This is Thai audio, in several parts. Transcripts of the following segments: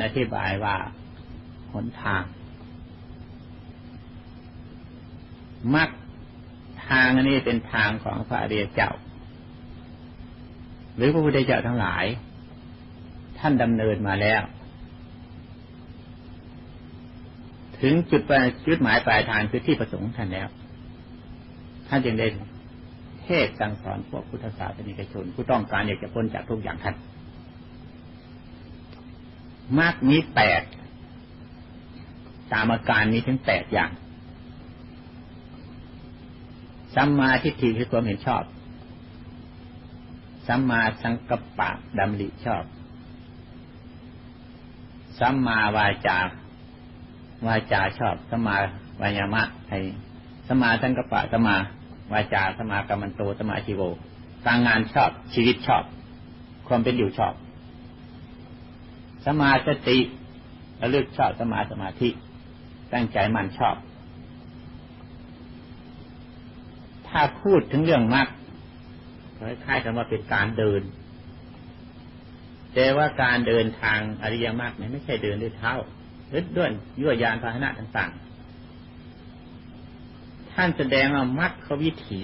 านอธิบายว่าหนทางมักทางอันนี้เป็นทางของพระอริยเจ้า หรือพระพุทธเจ้าทั้งหลาย ท่านดำเนินมาแล้ว ถึงจุดปจุดหมายปลายทางคือที่ประสงค์ท่านแล้ว ท่านจึงได้เทศสั่งสอนพวกพุทธศาสนิกชนผู้ต้องการอยากจะพ้นจากทุกอย่างท่าน มากมีแปดตามอาการมีถึงแปดอย่างสัมมาทิฏฐิคือความเห็นชอบสัมมาสังกัปปะดำริชอบสัมมาวาจาวาจาชอบสัมมาวายามะไอสัมมาสังกัปปะสัมมาวาจาสัมมากรรมันโตสัมมาชีโวการงานชอบชีวิตชอบ ความเป็นอยู่ชอบ สมาสติระลึกชอบสมาสมาธิ ตั้งใจมันชอบ ถ้าพูดถึงเรื่องมรรคคล้ายๆกันว่าเป็นการเดิน แต่ว่าการเดินทางอริยมรรคเนี่ยไม่ใช่เดินด้วยเท้าหรือด้วยยั่วยานพาหนะต่างๆ ท่านแสดงว่ามรรควิถี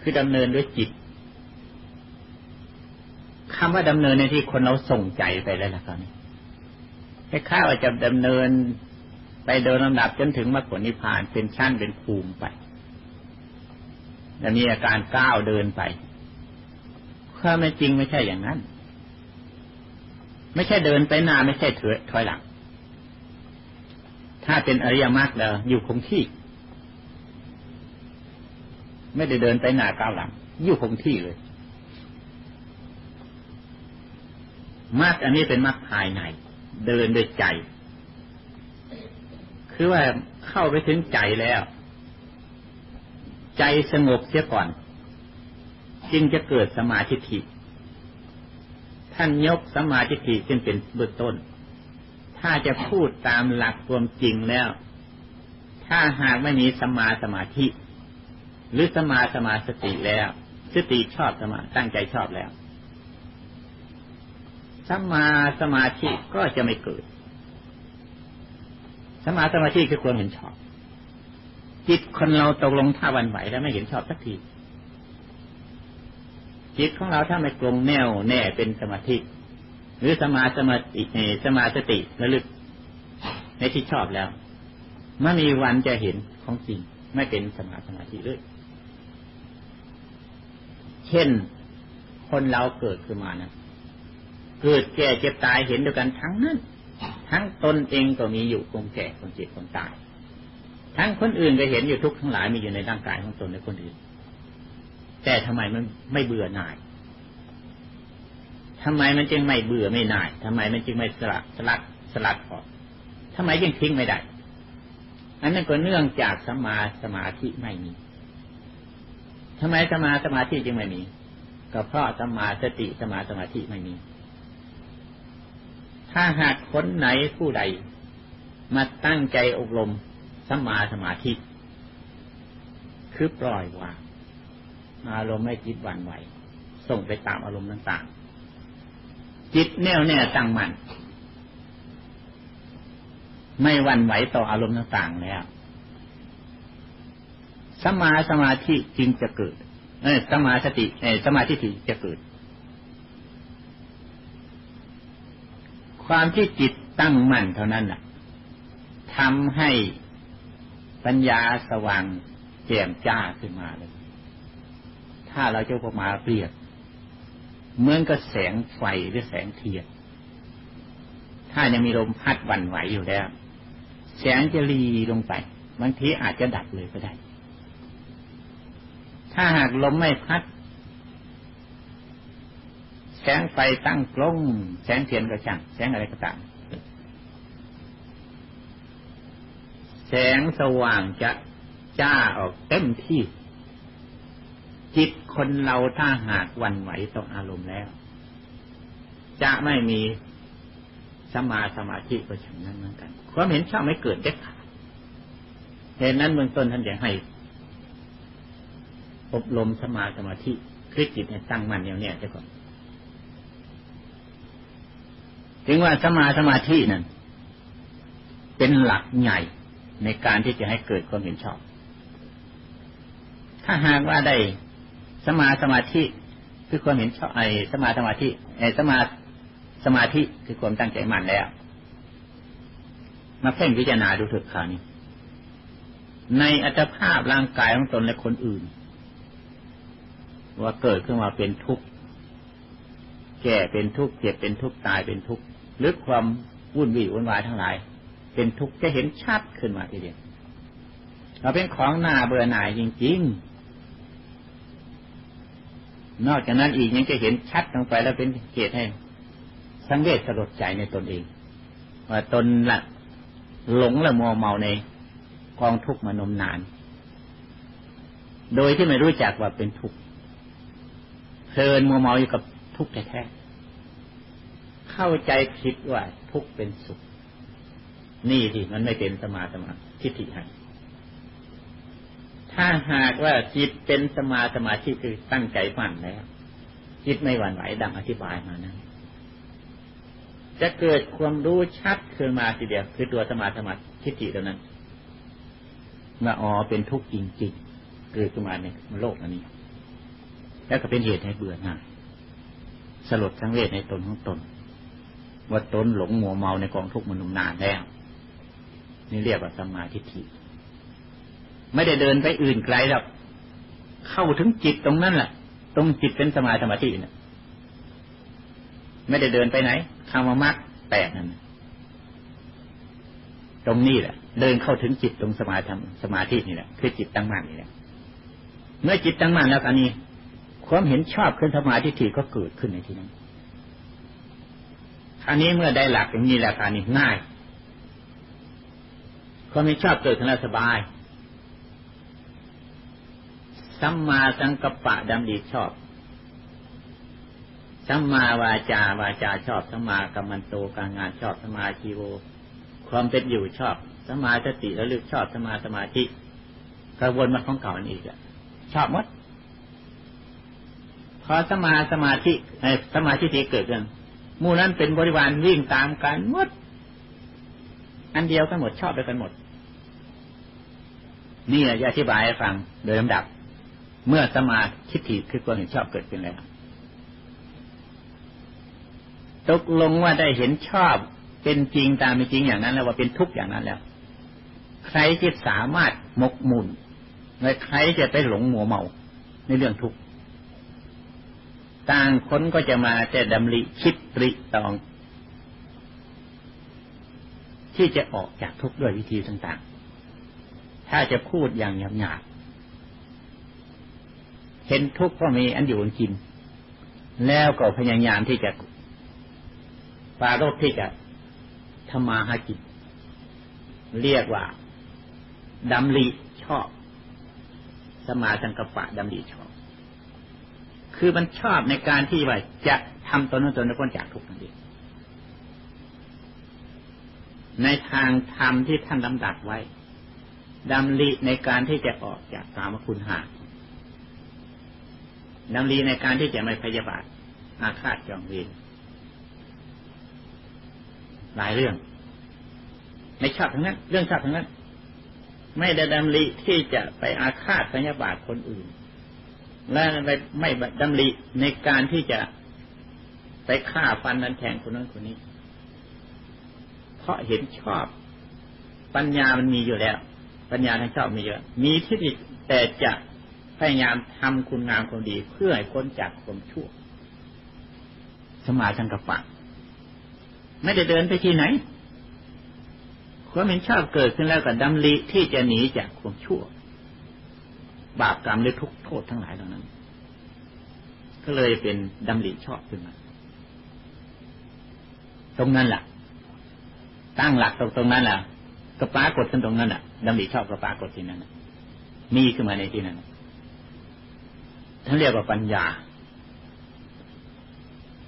คือดำเนินด้วยจิต คำว่าดำเนินในที่คนเราส่งใจไปแล้วล่ะครับคล้ายๆว่าจะดำเนินไปเดินลำดับจนถึงมรรคผลนิพพานเป็นชั้นเป็นภูมิไปจะมีอาการก้าวเดินไปความไม่จริงไม่ใช่อย่างนั้น ไม่ใช่เดินไปหน้าไม่ใช่เถอยถอยหลัง ถ้าเป็นอริยมรรคแล้วอยู่คงที่ ไม่ได้เดินไปหน้าก้าวหลัง อยู่คงที่เลย มรรคอันนี้เป็นมรรคภายใน เดินด้วยใจ คือว่าเข้าไปถึงใจแล้ว ใจสงบเสียก่อน จึงจะเกิดสมาธิิท่านยกสมาธิิจึงเป็นเบื้องต้น ถ้าจะพูดตามหลักความจริงแล้ว ถ้าหากไม่มีสมาสมาธิ หรือสมาสมาสติแล้ว สติชอบสมาตั้งใจชอบแล้ว สมาสมาธิก็จะไม่เกิดสมาสมาธิคือความเห็นชอบ จิตคนเราตกลงท่าวันไหวแล้วไม่เห็นชอบสักที จิตของเราถ้าไม่กลงแน่วแน่เป็นสมาธิ หรือสมาสมาติสมาสติระลึก ในที่ชอบแล้วไม่มีวันจะเห็นของจริง ไม่เป็นสมาสมาธิเลย เช่นคนเราเกิดขึ้นมานะ เกิดแก่เจ็บตายเห็นด้วยกันทั้งนั้น ทั้งตนเองก็มีอยู่คงแก่คงเจ็บคงตาย ทั้งคนอื่นก็เห็นอยู่ทุกทั้งหลายมีอยู่ในร่างกายของตนและคนอื่น แต่ทำไมมันไม่เบื่อหน่ายทำไมมันจึงไม่เบื่อไม่หน่ายทำไมมันจึงไม่สลัดสลัดสลัดออกทำไมยังทิ้งไม่ได้ อันนั้นก็เนื่องจากสมาสมาธิไม่มีทำไมสมาสมาธิจึงไม่มี ก็เพราะสมาสติสมาสมาธิไม่มี ถ้าหากคนไหนผู้ใด มาตั้งใจอบรมสัมมาสมาธิ คือปล่อยวางอารมณ์ไม่จิตวันไหว ส่งไปตามอารมณ์ต่างๆ จิตแน่วแน่ตั้งมัน่นไม่วันไหวต่ออารมณ์ต่างๆแล้วสมาสมาธิจึงจะเกิด เออสมาสติเออสมาธิจะเกิด ความที่จิตตั้งมั่นเท่านั้นแหละทำให้ปัญญาสว่างแจ่มจ้าขึ้นมาเลย ถ้าเราจะพมาเปรียบเหมือนกับแสงไฟหรือแสงเทียน ถ้ายังมีลมพัดวันไหวอยู่แล้ว แสงจะรีลงไป บางทีอาจจะดับเลยก็ได้ ถ้าหากลมไม่พัด แสงไฟตั้งกล้องแสงเทียนก็ช่างแสงอะไรก็ตามแสงสว่างจะจ้าออกเต็มที่ จิตคนเราถ้าหากวันไหวต่ออารมณ์แล้ว จะไม่มีสมาสมาธิก็ฉันนั้นเหมือนกันความเห็นชอบไม่เกิดเด็ดขาดเหตุนั้นเบื้องต้นท่านอยากให้ อบรมสมาสมาธิคือจิตให้ตั้งมั่นอย่างนี้จะก่อน ถึงว่าสมาสมาธินั่นเป็นหลักใหญ่ในการที่จะให้เกิดความเห็นชอบ ถ้าหากว่าได้สมาสมาธิคือความเห็นชอบไอ้สมาสมาธิไอ้สมาสมาธิคือความตั้งใจมั่นแล้ว มาเพ่งพิจารณาดูถึกขาวนี้ ในอัตภาพร่างกายของตนและคนอื่น ว่าเกิดขึ้นมาเป็นทุกข์แก่เป็นทุกข์เจ็บเป็นทุกข์ตายเป็นทุกข์ หรือความวุ่นวี่วุ่นวายทั้งหลาย เป็นทุกข์จะเห็นชัดขึ้นมาทีเดียวเราเป็นของหน้าเบื่อหน่ายจริง ๆ นอกจากนั้นอีกยังจะเห็นชัดลงไปแล้วเป็นเหตุให้ สังเวชสลดใจในตนเอง ว่าตนละหลงละมัวเมาในกองทุกข์มานมนาน โดยที่ไม่รู้จักว่าเป็นทุกข์เพลินมัวเมาอยู่กับทุกข์แท้ๆ เข้าใจคิดว่าทุกเป็นสุข นี่ที่มันไม่เป็นสมาสมาทิฏฐิให้ถ้าหากว่าจิตเป็นสมาสมาธิคือตั้งใจมั่นแล้วจิตไม่หวั่นไหวดังอธิบายมานั้นจะเกิดความรู้ชัดขึ้นมาทีเดียวคือตัวสมาสมาทิฏฐิตัวนั้นว่าอ๋อเป็นทุกข์จริงๆเกิดขึ้นมาในโลกอันนี้ แล้วก็เป็นเหตุให้เบื่อหน่ายสลดทั้งเวทในตนของตน ว่าตนหลงมัวเมาในกองทุกข์มันนานแล้ว นี่เรียกว่าสมาธิฐิไม่ได้เดินไปอื่นไกลหรอกเข้าถึงจิตตรงนั้นแหละตรงจิตเป็นสมาสมาธิเนี่ยไม่ได้เดินไปไหนคำว่ามักแปดนั่นตรงนี้แหละ เดินเข้าถึงจิตตรงสมาธิสมาธินี่แหละคือจิตตั้งมั่นนี่แหละเมื่อจิตตั้งมั่นแล้วอันนี้ ความเห็นชอบขึ้นสมาธิถี่ก็เกิดขึ้นในที่นั้น อันนี้เมื่อได้หลักอย่างนี้แล้วอันนี้ง่ายความเห็นชอบเกิดขึ้นแล้วสบาย สัมมาสังกัปปะดำดีชอบ สัมมาวาจาวาจาชอบ สัมมากัมมันโตการงานชอบ สัมมาชีโว ความเป็นอยู่ชอบ สัมมาสติระลึกชอบ สัมมาสมาธิกระวนมาของเก่าอันอีกอะชอบมดพอสมาสมาธิสมาธิที่เกิดขึ้น มู่นั้นเป็นบริวารวิ่งตามกันหมด อันเดียวกันหมดชอบไปกันหมด นี่จะอธิบายให้ฟังโดยลำดับ เมื่อสมาธิฐิคือความเห็นชอบเกิดขึ้นแล้วตกลงว่าได้เห็นชอบเป็นจริงตามเป็นจริงอย่างนั้น แล้วว่าเป็นทุกข์อย่างนั้นแล้ว ใครที่สามารถมกมุ่นและใครจะไปหลงมัวเมาในเรื่องทุกข์ ต่างคนก็จะมาแต่ดำริคิดริตอง ที่จะออกจากทุกข์ด้วยวิธีต่างๆ ถ้าจะพูดอย่างหยาบๆเห็นทุกข์ก็มีอันอยู่อันกิน แล้วก็พยายามที่จะปาโรคที่จะทำมาหากินเรียกว่าดำริชอบ สมาสังกปะดำริชอบ คือมันชอบในการที่ว่าจะทำตนนั้นตนนั้พ้นจากทุกข์นั่นเองในทางธรรมที่ท่านลำดับไว้ดำริในการที่จะออกจากสามคุณหาดำริในการที่จะไม่พยาบาทอาฆาตจองเวรหลายเรื่องไม่ชอบทั้งนั้น เรื่องชอบทั้งนั้น ไม่ได้ดำริที่จะไปอาฆาตพยาบาทคนอื่น และไม่ไม่ดำริในการที่จะไปฆ่าฟันนั้นแทงคนนั้นคนนี้ เพราะเห็นชอบ ปัญญามันมีอยู่แล้ว ปัญญาทั้งชอบมีเยอะ มีที่ดีแต่จะพยายามทำคุณงามความดี เพื่อให้พ้นจากความชั่ว สมาสังกัปปะ ไม่ได้เดินไปที่ไหนความเห็นชอบเกิดขึ้นแล้วก็ดำริที่จะหนีจากความชั่ว บาปกรรมหรือทุกโทษทั้งหลายเหล่านั้น ก็เลยเป็นดำริชอบขึ้นมา ตรงนั้นแหละตั้งหลักตรงตรงนั้นแหละก็ปรากฏขึ้นตรงนั้นแหละดำริชอบก็ปรากฏที่นั้นมีขึ้นมาในที่นั้นท่านเรียกว่าปัญญา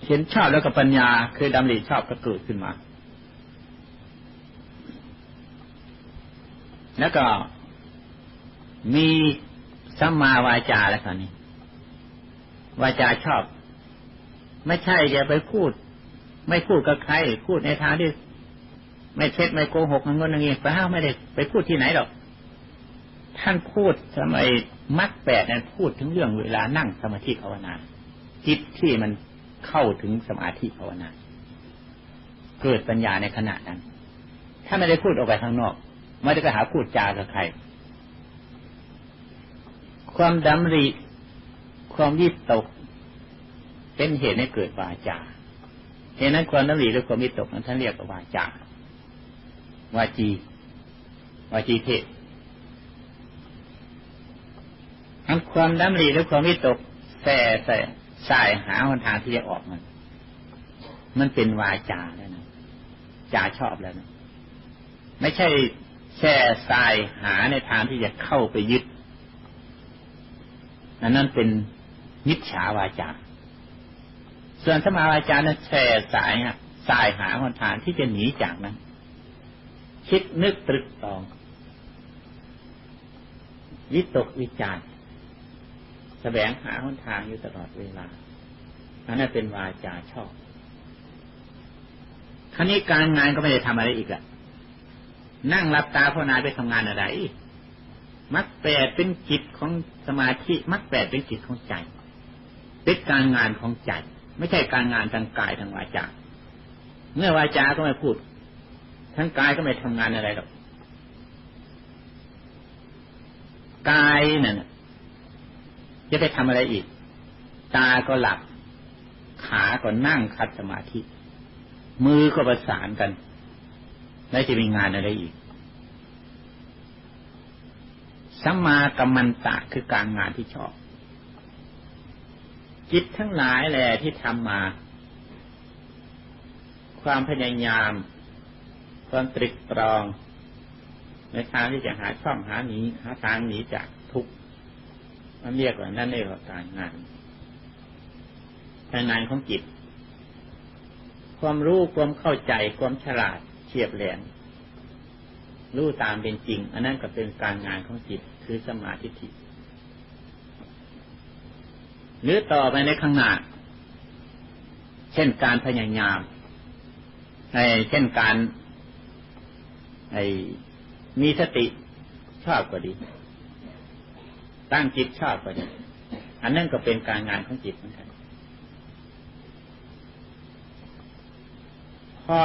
เห็นชอบแล้วก็ปัญญาคือดำริชอบก็เกิดขึ้นมา แล้วก็มี สัมมาวาจาแล้วตอนนี้ วาจาชอบ ไม่ใช่จะไปพูด ไม่พูดกับใคร พูดในทางที่ไม่เช็ดไม่โกหกเงินเงี้ยป้าไม่ได้ไปพูดที่ไหนหรอก ท่านพูดสมัยมัดแปดนั้นพูดถึงเรื่องเวลานั่งสมาธิภาวนา จิตที่มันเข้าถึงสมาธิภาวนา เกิดปัญญาในขณะนั้น ถ้าไม่ได้พูดออกไปข้างนอก ไม่ได้ไปหาพูดจากับใคร ความดำริ ความวิตก เป็นเหตุให้เกิดวาจาเหตุนั้นความดำริหรือความวิตกนั้นท่านเรียกว่าวาจาวาจี วาจีเทศอันความดำริหรือความวิตกแส่ใส่สายหาหนทางที่จะออกมัน มันเป็นวาจาแล้วนะจาชอบแล้วนะไม่ใช่แช่สายหาในทางที่จะเข้าไปยึด นั่นนั่นเป็นมิจฉาวาจา ส่วนสมาวาจานั้นแช่สายฮะสายหาหนทางที่จะหนีจากนั้น คิดนึกตรึกตองวิตกวิจารแสวงหาหนทางอยู่ตลอดเวลาอันนั้นเป็นวาจาชอบคราวนี้การงานก็ไม่ได้ทำอะไรอีกอะนั่งรับตาภาวนาไปทำงานอะไร มักแปดเป็นจิตของ สมาธิมักแปดเป็นจิตของใจเป็นการงานของใจ ไม่ใช่การงานทางกายทางวาจาเมื่อวาจาก็ไม่พูดทั้งกายก็ไม่ทำงานอะไรหรอกกายนั่นจะไปทำอะไรอีก ตาก็หลับ ขาก็นั่งคัดสมาธิ มือก็ประสานกัน แล้วจะมีงานอะไรอีก สัมมากัมมันตะคือการงานที่ชอบ จิตทั้งหลายแหละที่ทำมา ความพยายาม ความตรึกตรอง ในทางที่จะหาช่องหาหนีหาทางหนีจากทุกข์มันเรียกว่านั่นเองว่าการงานการงานของจิต ความรู้ความเข้าใจความฉลาดเฉียบแหลมรู้ตามเป็นจริง อันนั้นก็เป็นการงานของจิต คือสมาธิิหรือต่อไปในข้างหน้า เช่นการพยายามในเช่นการมีสติชอบก็ดี ตั้งจิตชอบก็ดี อันนั้นก็เป็นการงานของจิตเหมือนกัน พอ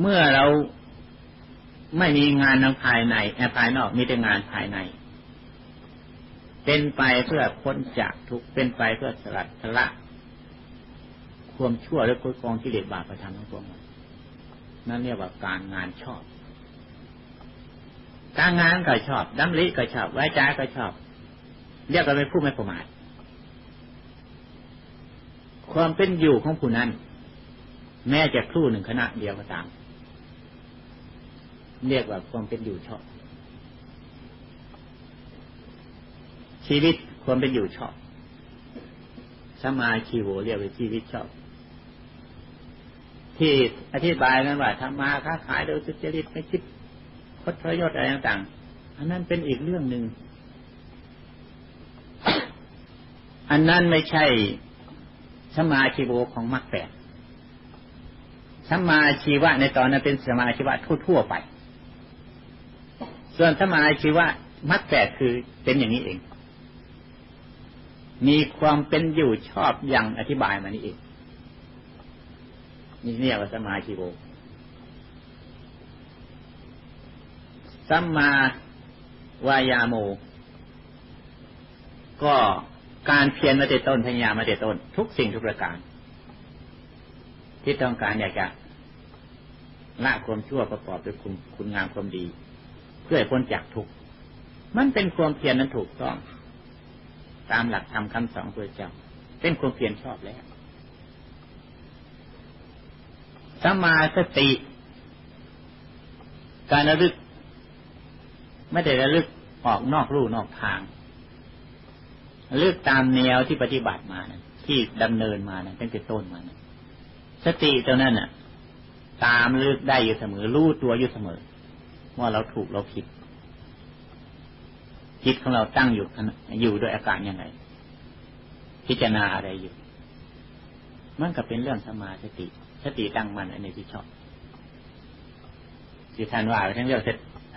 เมื่อเรา ไม่มีงานทางภายในแอภายนอกมีแต่งานภายใน เป็นไปเพื่อพ้นจากทุกเป็นไปเพื่อสลัดสละความชั่วและคุยกองกิเลสบาปประทานทั้งปวงนั่นเรียกว่าการงานชอบ การงานก็ชอบดำริก็ชอบ ไว้ใจก็ชอบ เรียกว่าเป็นผู้ไม่ประมาทความเป็นอยู่ของผู้นั้น แม้จะครู่หนึ่งคณะเดียวก็ตาม เรียกว่าความเป็นอยู่ชอบ ชีวิตความเป็นอยู่ชอบสมาชีโวเรียกว่าชีวิตชอบ ที่อธิบายนั้นว่าทำมาค้าขายโดยสุจริตไม่คิดคดปรยชน์อะไรต่างๆ อันนั้นเป็นอีกเรื่องหนึ่ง อันนั้นไม่ใช่สมาชีโวของมรรคแปดสมาชีวะในตอนนั้นเป็นสมาชีวะทั่วๆไป ส่วนสมาชีวะมัดแปดคือเป็นอย่างนี้เอง มีความเป็นอยู่ชอบอย่างอธิบายมานี่เองนี่เรียกว่าสมาชีโวสัมมาวายาโม ก็การเพียรมาเตต้นพยายามมาเตต้น ทุกสิ่งทุกประการ ที่ต้องการอยากจะละความชั่วประกอบด้วยคุณคุณงามความดี เพื่อพ้นจากทุกข์มันเป็นความเพียรนั้นถูกต้อง ตามหลักธรรมคำสอนพระเจ้าเป็นความเพียรชอบแล้วสมาสติ การระลึก ไม่ได้ระลึกออกนอกรูนอกทางระลึกตามแนวที่ปฏิบัติมานะที่ดำเนินมานะตั้งแต่ต้นมานะสติตัวนั้นน่ะ ตามลึกได้อยู่เสมอรู้ตัวอยู่เสมอ ว่าเราถูกเราผิดจิตของเราตั้งอยู่อยู่ด้วยอาการยังไง พิจารณาอะไรอยู่ มันก็เป็นเรื่องสมาสติ สติตั้งมันอันนี้ที่ชอบที่ท่านว่าทั้งเรื่อง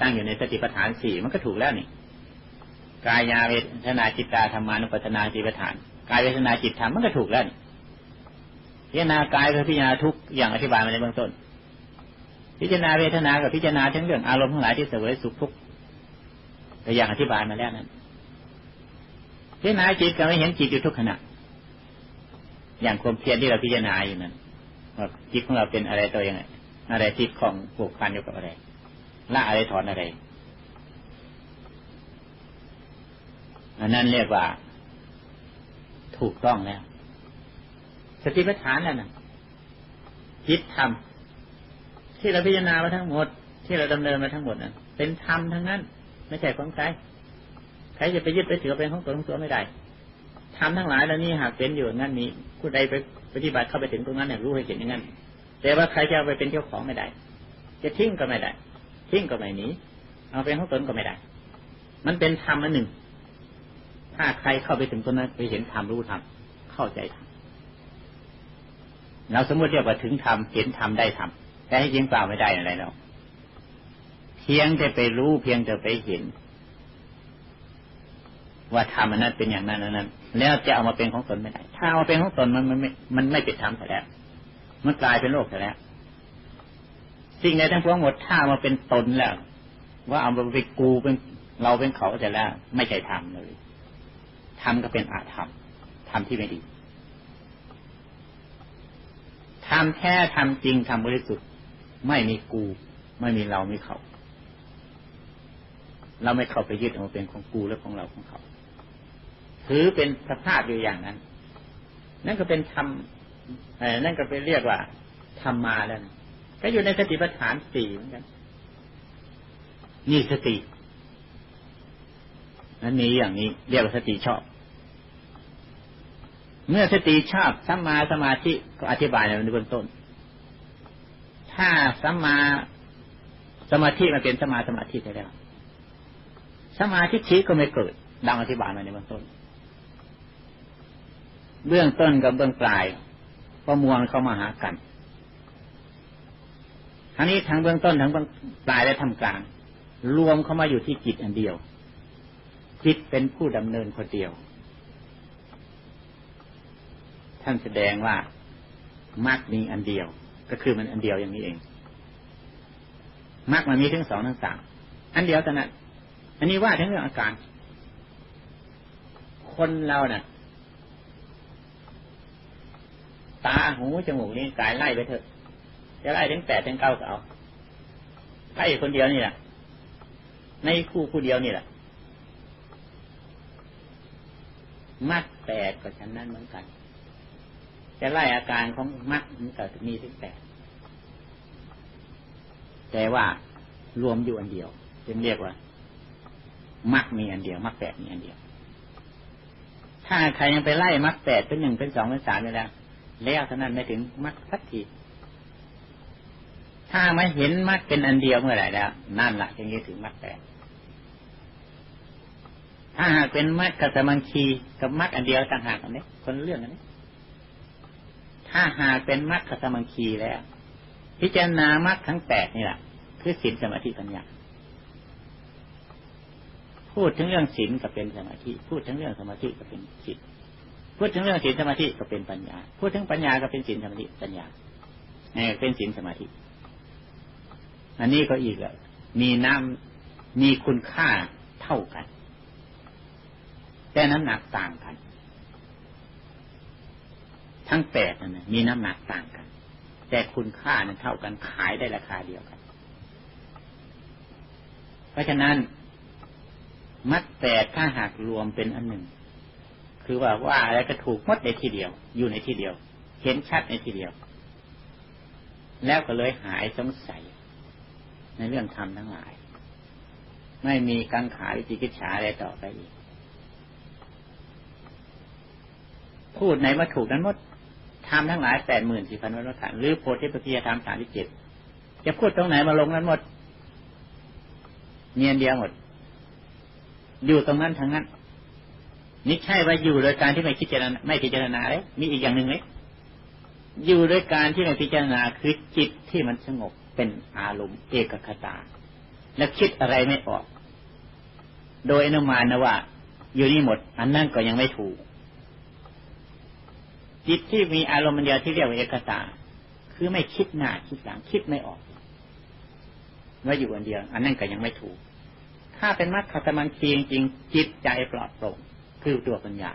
ตั้งอยู่ในสติปัฏฐานสี่มันก็ถูกแล้วนี่กายาเวทนาจิตตาธรรมานุปัฏนาจิปัฏฐานกายเวทนาจิตธรรมมันก็ถูกแล้วนี่พิจารณากายกับพิจารณาทุกอย่างอธิบายมาในเบื้องต้น พิจารณาเวทนากับพิจารณาทั้งเรื่องอารมณ์ทั้งหลายที่เสวยสุขทุกข์แต่อย่างอธิบายมาแล้วนั้นพิจารณาจิตก็ไม่เห็นจิตอยู่ทุกขณะ อย่างความเพียรที่เราพิจารณาอยู่นั้นว่าจิตของเราเป็นอะไรตัวยังไงอะไรที่ของผูกพันอยู่กับอะไรละอะไรถอนอะไรอันนั้นเรียกว่า ถูกต้องแล้วสติปัฏฐานนั่นนะจิตธรรม ที่เราพิจารณามาทั้งหมด ที่เราดำเนินมาทั้งหมดนั้นเป็นธรรมทั้งนั้น ไม่ใช่ของใครใครจะไปยึดไปถือเป็นของตัวของตัวไม่ได้ทำทั้งหลายแล้วนี่หากเป็นอยู่งั้นนี้ผู้ใดไปปฏิบัติเข้าไปถึงตรงนั้นเนี่ยรู้ให้เห็นอย่างนั้นแต่ว่าใครจะเอาไปเป็นเจ้าของไม่ได้ จะทิ้งก็ไม่ได้ ทิ้งก็ไม่หนีเอาเป็นของตนก็ไม่ได้ มันเป็นธรรมอันหนึ่ง ถ้าใครเข้าไปถึงตรงนั้นไปเห็นธรรมรู้ธรรมเข้าใจธรรมเราสมมติเรียกว่าถึงธรรมเห็นธรรมได้ธรรม แต่ให้จริงเปล่าไม่ได้อะไรแล้วเพียงแต่ไปรู้เพียงแต่ไปเห็น ว่าธรรมนั้นเป็นอย่างนั้นนั้น แล้วจะเอามาเป็นของตนไม่ได้ ถ้าเอามาเป็นของตนมันมันไม่ มันไม่เป็นธรรมแต่แล้ว มันกลายเป็นโลกแต่แล้วสิ่งใดทั้งปวงหมดถ้ามาเป็นตนแล้ว ว่าเอามาไปกูเป็นเราเป็นเขาแต่แล้ว ไม่ใช่ธรรมเลยธรรมก็เป็นอาธรรมธรรมที่ไม่ดีธรรมแท้ธรรมจริงธรรมบริสุทธิ์ ไม่มีกู ไม่มีเราไม่เขาเราไม่เข้าไปยึดเอาเป็นของกูและของเราของเขาถือเป็นสภาพอยู่อย่างนั้น นั่นก็เป็นธรรมนั่นก็เป็นเรียกว่าธรรมมาแล้วก็อยู่ในสติปัฏฐานสี่เหมือนกันนี่สตินั้นมีอย่างนี้เรียกว่าสติชอบ เมื่อสติชอบสัมมาสมาธิก็อธิบายในเบื้องต้น ถ้าสัมมาสมาธิมันเป็นสมาสมาธิไปแล้ว สมาธิชี้ก็ไม่เกิด ดังอธิบายมาในเบื้องต้น เบื้องต้นกับเบื้องปลายประมวลเข้ามาหากันทั้งนี้ทั้งเบื้องต้นทั้งเบื้องปลายและทำกลาง รวมเข้ามาอยู่ที่จิตอันเดียว จิตเป็นผู้ดำเนินคนเดียว ท่านแสดงว่ามรรคมีอันเดียว ก็คือมันอันเดียวอย่างนี้เองมรรคมันมีทั้งสองทั้งสามอันเดียวแต่นั้นอันนี้ว่าทั้งเรื่องอาการ คนเราเนะ่ะตาหูจมูกนี่กายไล่ไปเถอะจะไล่ถึงแปดถึงเก้าก็เอาไล่คนเดียวนี่แหละในคู่คู่เดียวนี่แหละมัดแปดก็ฉันนั้นเหมือนกัน จะไล่อาการของมัดมันก็มีถึงแปดแต่ว่ารวมอยู่อันเดียวจึงเรียกว่ามักมีอันเดียวมักแปดมีอันเดียว ถ้าใครยังไปไล่มักแปดเป็นหนึ่งเป็นสองเป็นสามอยู่แล้วแล้วเท่านั้นไม่ถึงมรรคสักทีถ้าไม่เห็นมรรคเป็นอันเดียวเมื่อไหร่แล้ว นั่นแหละจึงจะถึงมรรคแปดถ้าหากเป็นมรรคกับสมังคีกับมรรคอันเดียวต่างหากกันนี้คนเรื่องอันนี้ ถ้าหากเป็นมรรคกับสมังคีแล้ว พิจารณามรรคทั้งแปดนี่แหละคือศีลสมาธิปัญญาพูดถึงเรื่องศีลก็เป็นสมาธิ พูดถึงเรื่องสมาธิก็เป็นศีลพูดถึงเรื่องศีลสมาธิก็เป็นปัญญา พูดถึงปัญญาก็เป็นศีลสมาธิปัญญาเนี่ยเป็นศีลสมาธิ อันนี้ก็อีกแล้วมีน้ำมีคุณค่าเท่ากัน แต่น้ำหนักต่างกัน ทั้งแปดนั่นมีน้ำหนักต่างกัน แต่คุณค่านั้นเท่ากันขายได้ราคาเดียวกัน เพราะฉะนั้น มัดแปดถ้าหากรวมเป็นอันหนึ่ง คือว่าว่าอะไรก็ถูกมดในที่เดียว อยู่ในที่เดียว เห็นชัดในที่เดียว แล้วก็เลยหายสงสัย ในเรื่องธรรมทั้งหลาย ไม่มีกังขาวิจิกิจฉาอะไรต่อไปอีก พูดในวัตถุนั้นหมดทำทั้งหลายแปดหมื่นสี่พันวัฏฐานหรือโพธิปัจจยธรรมสามที่เจ็ดจะพูดตรงไหนมาลงนั้นหมด เนียนเดียวหมด อยู่ตรงนั้นทั้งนั้นนี่ใช่ว่าอยู่โดยการที่ไม่คิดเจรณาไม่พิจารณาเลยมีอีกอย่างหนึ่งเลยอยู่โดยการที่เราพิจารณาคือจิตที่มันสงบเป็นอารมณ์เอกคตา และคิดอะไรไม่ออก โดยอนุมานนะว่า อยู่นี่หมด อันนั่นก็ยังไม่ถูก จิตที่มีอารมณ์เดียวที่เรียกว่าเอกตา คือไม่คิดหน้าคิดหลังคิดไม่ออกว่าอยู่อันเดียว อันนั้นก็ยังไม่ถูก ถ้าเป็นมัดคตมันคีจริงจิตใจปลอดโปร่งคือตัวปัญญา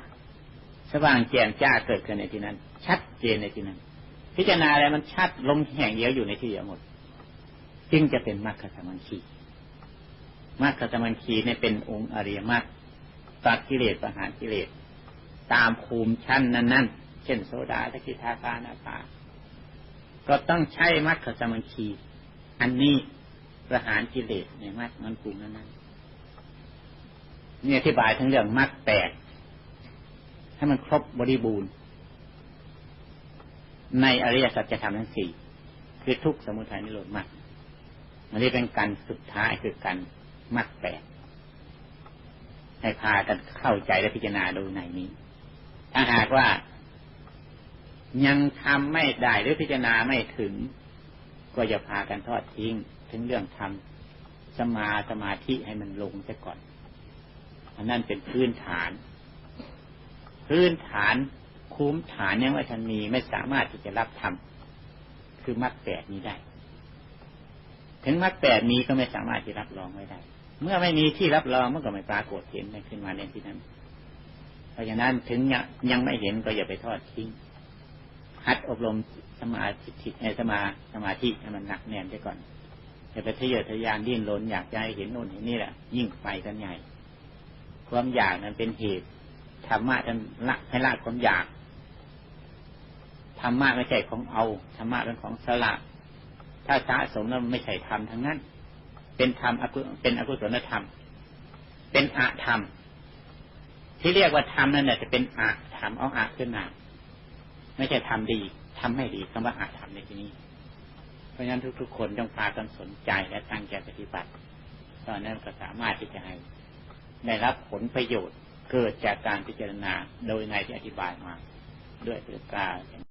สว่างแจ่มจ้าเกิดขึ้นในที่นั้น ชัดเจนในที่นั้น พิจารณาอะไรมันชัดลงแห่งเดียวอยู่ในที่เดียวหมด จึงจะเป็นมรรคสมังคีมรรคสมังคีเนี่ยเป็นองค์อริยมรรคตัดกิเลสประหารกิเลส ตามภูมิชั้นนั้นๆ เช่นโซดาตะกิทาคานาคาก็ต้องใช้มรรคสมังคีอันนี้ประหารกิเลสในมรรคมันภูมินั้นนี่อธิบายทั้งเรื่องมรรคแปดให้มันครบบริบูรณ์ ในอริยสัจธรรมทั้งสี่คือทุกสมุทัยนิโรธมรรคมันนี้เป็นการสุดท้ายคือการมรรคแปดให้พากันเข้าใจและพิจารณาดูในนี้ ถ้าหากว่า ยังทำไม่ได้หรือพิจารณาไม่ถึง ก็จะพากันทอดทิ้ง ถึงเรื่องทำสมาสมาธิให้มันลงซะก่อนอันนั้นเป็นพื้นฐาน พื้นฐานคุ้มฐานยังว่าทันมีไม่สามารถที่จะรับทำคือมัดแปดนี้ได้ ถึงมัดแปดมีก็ไม่สามารถที่รับรองไว้ได้ เมื่อไม่มีที่รับรองมันก็ไม่ปรากฏเห็นขึ้นมาในที่นั้น เพราะฉะนั้นถึงยังไม่เห็นก็อย่าไปทอดทิ้ง หัดอบรมสมาธิในสมาสมาธิให้มันหนักแน่นได้ก่อนอย่าไปทะเยอทะยานดิ้นรนอยากจะให้เห็นโน่นเห็นนี่แหละยิ่งไปกันใหญ่ ความอยากนั้นเป็นเหตุธรรมะท่านละให้ละความอยากธรรมะไม่ใช่ของเอาธรรมะเป็นของสละถ้าสะสมแล้วไม่ใช่ธรรมทั้งนั้น เป็นธรรมเป็นอกุศลธรรม เป็นอะธรรม ที่เรียกว่าธรรมนั่นแหละจะเป็นอะธรรมเอาอะขึ้นมา ไม่ใช่ทำดีทำให้ดีคำว่าอาจทำในที่นี้ เพราะฉะนั้นทุก ๆ คนต้องพากันสนใจและตั้งใจปฏิบัติตอนนั้นก็สามารถที่จะให้ได้รับผลประโยชน์เกิดจากการพิจารณาโดยในที่อธิบายมาด้วยประการ